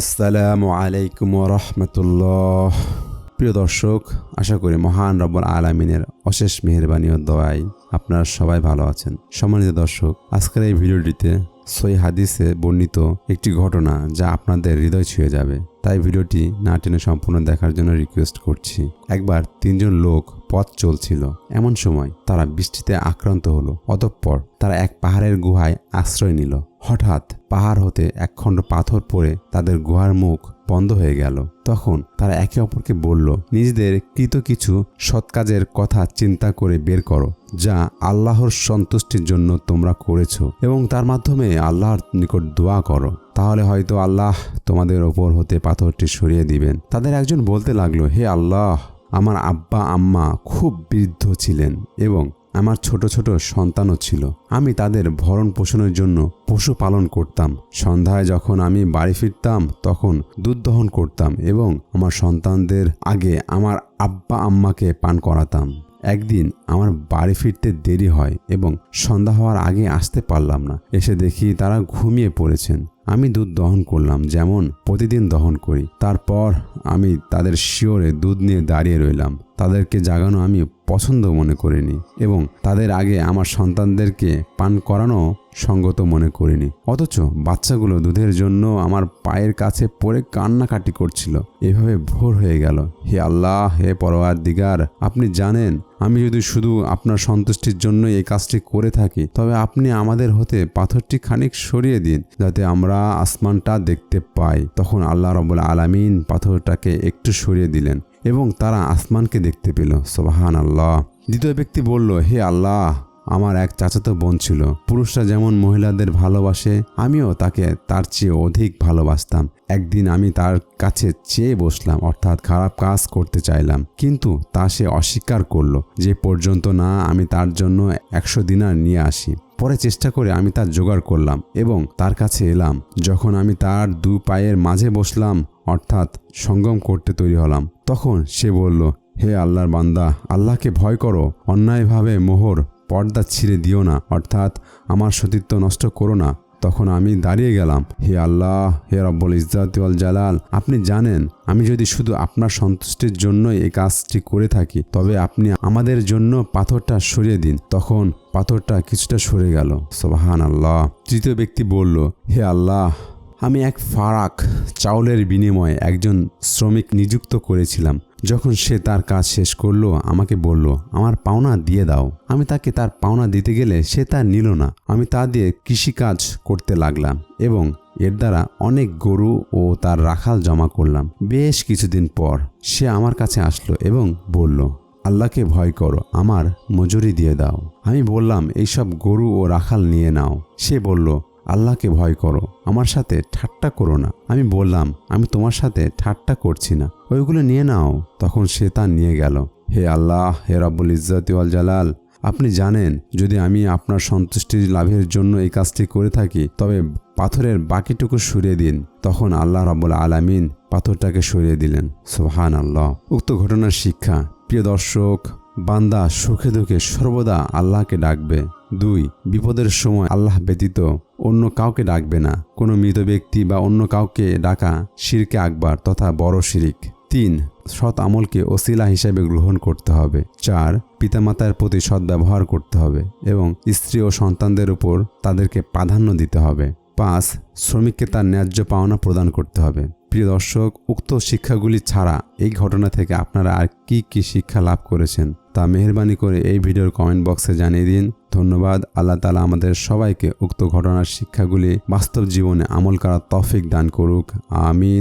আসসালামু আলাইকুম রহমতুল্লাহ। প্রিয় দর্শক, আশা করি মহান রব্বুল আলমিনের অশেষ মেহরবানি ও দোয়াই আপনারা সবাই ভালো আছেন। সম্মানিত দর্শক, আজকের এই ভিডিওটিতে সই হাদিসে বর্ণিত একটি ঘটনা যা আপনাদের হৃদয় ছুঁয়ে যাবে। তাই ভিডিওটি না টেনে সম্পূর্ণ দেখার জন্য রিকোয়েস্ট করছি। একবার তিনজন লোক পথ চলছিল। এমন সময় তারা বৃষ্টিতে আক্রান্ত হলো, অতঃপর তারা এক পাহাড়ের গুহায় আশ্রয় নিল। হঠাৎ পাহাড় হতে একখণ্ড পাথর পড়ে তাদের গুহার মুখ বন্ধ হয়ে গেল। তখন তারা একে অপরকে বলল, নিজেদের কৃত কিছু সৎ কাজের কথা চিন্তা করে বের করো, যা আল্লাহর সন্তুষ্টির জন্য তোমরা করেছ, এবং তার মাধ্যমে আল্লাহর নিকট দোয়া করো। তাহলে হয়তো আল্লাহ তোমাদের ওপর হতে পাথরটি সরিয়ে দিবেন। তাদের একজন বলতে লাগল, হে আল্লাহ, আমার আব্বা আম্মা খুব বৃদ্ধ ছিলেন এবং আমার ছোট ছোট সন্তানও ছিল। আমি তাদের ভরণ পোষণের জন্য পশু পালন করতাম। সন্ধ্যায় যখন আমি বাড়ি ফিরতাম, তখন দুধ দহন করতাম এবং আমার সন্তানদের আগে আমার আব্বা আম্মাকে পান করাতাম। একদিন আমার বাড়ি ফিরতে দেরি হয় এবং সন্ধ্যা হওয়ার আগে আসতে পারলাম না। এসে দেখি তারা ঘুমিয়ে পড়েছেন। আমি দুধ দহন করলাম, যেমন প্রতিদিন দহন করি। তারপর আমি তাদের শিওরে দুধ নিয়ে দাঁড়িয়ে রইলাম। তাদেরকে জাগানো আমি পছন্দ মনে করিনি এবং তাদের আগে আমার সন্তানদেরকে পান করানো সঙ্গত মনে করিনি। অথচ বাচ্চাগুলো দুধের জন্য আমার পায়ের কাছে পড়ে কান্নাকাটি করছিল। এভাবে ভোর হয়ে গেল। হে আল্লাহ, হে পরোয়ার দিগার আপনি জানেন, আমি যদি শুধু আপনার সন্তুষ্টির জন্য এই কাজটি করে থাকি, তবে আপনি আমাদের হতে পাথরটি খানিক সরিয়ে দিন, যাতে আমরা আসমানটা দেখতে পাই। তখন আল্লাহ রবুল আলামিন পাথরটাকে একটু সরিয়ে দিলেন। এবং তারা আসমানকে দেখতে পেল। সোবাহান আল্লাহ দ্বিতীয় ব্যক্তি বলল, হে আল্লাহ, আমার এক চাচাতো বোন ছিল। পুরুষরা যেমন মহিলাদের ভালোবাসে, আমিও তাকে তার চেয়ে অধিক ভালোবাসতাম। একদিন আমি তার কাছে চেয়ে বসলাম, অর্থাৎ খারাপ কাজ করতে চাইলাম। কিন্তু তা সে অস্বীকার করল যে পর্যন্ত না আমি তার জন্য একশো দিনার নিয়ে আসি। পরে চেষ্টা করে আমি তার জোগাড় করলাম এবং তার কাছে এলাম। যখন আমি তার দু পায়ের মাঝে বসলাম, অর্থাৎ সঙ্গম করতে তৈরি হলাম। তখন সে বলল, হে আল্লাহর বান্দা, আল্লাহকে ভয় করো। অন্যায়ভাবে মোহর পর্দা ছিঁড়ে দিও না, অর্থাৎ আমার সতীত্ব নষ্ট করো না। তখন আমি দাঁড়িয়ে গেলাম। হে আল্লাহ, হে রব্বল ইজাতুয়াল জালাল, আপনি জানেন, আমি যদি শুধু আপনার সন্তুষ্টির জন্য এই কাজটি করে থাকি, তবে আপনি আমাদের জন্য পাথরটা সরিয়ে দিন। তখন পাথরটা কিছুটা সরে গেল। সোবাহান আল্লাহ তৃতীয় ব্যক্তি বলল, হে আল্লাহ আমি এক ফারাক চাউলের বিনিময়ে একজন শ্রমিক নিযুক্ত করেছিলাম। যখন সে তার কাজ শেষ করল, আমাকে বলল, আমার পাওনা দিয়ে দাও। আমি তাকে তার পাওনা দিতে গেলে সে তা নিল না। আমি তা দিয়ে কৃষিকাজ করতে লাগলাম এবং এর দ্বারা অনেক গরু ও তার রাখাল জমা করলাম। বেশ কিছুদিন পর সে আমার কাছে আসলো এবং বলল, আল্লাহকে ভয় করো, আমার মজুরি দিয়ে দাও। আমি বললাম, এইসব গরু ও রাখাল নিয়ে নাও। সে বলল আল্লাহকে ভয় করো, আমার সাথে ঠাট্টা করো না। আমি বললাম, আমি তোমার সাথে ঠাট্টা করছি না। ওইগুলো নিয়ে নাও। তখন সে তা নিয়ে গেল। হে আল্লাহ, হে রব্বুল ইজ্জতিওয়াল জালাল, আপনি জানেন, যদি আমি আপনার সন্তুষ্টি লাভের জন্য এই কাজটি করে থাকি, তবে পাথরের বাকিটুকু সরিয়ে দিন। তখন আল্লাহ রব্বুল আলামিন পাথরটাকে সরিয়ে দিলেন। সোহান আল্লাহ উক্ত ঘটনার শিক্ষা, প্রিয় দর্শক, বান্দা সুখে দুঃখে সর্বদা আল্লাহকে ডাকবে। দুই, বিপদের সময় আল্লাহ ব্যতীত অন্য কাউকে ডাকবে না। কোনো মৃত ব্যক্তি বা অন্য কাউকে ডাকা শিরকে আকবার তথা বড় শিরিক। তিন, সৎ আমলকে ওসিলা হিসেবে গ্রহণ করতে হবে। চার, পিতামাতার প্রতি সৎ ব্যবহার করতে হবে এবং স্ত্রী ও সন্তানদের উপর তাদেরকে প্রাধান্য দিতে হবে। পাঁচ, শ্রমিককে তার ন্যায্য পাওনা প্রদান করতে হবে। প্রিয় দর্শক, উক্ত শিক্ষাগুলি ছাড়া এই ঘটনা থেকে আপনারা আর কি কি শিক্ষা লাভ করেছেন তা মেহরবানি করে এই ভিডিওর কমেন্ট বক্সে জানিয়ে দিন। ধন্যবাদ। আল্লাহ তালা আমাদের সবাইকে উক্ত ঘটনার শিক্ষাগুলি বাস্তব জীবনে আমল করার তফিক দান করুক। আমিন।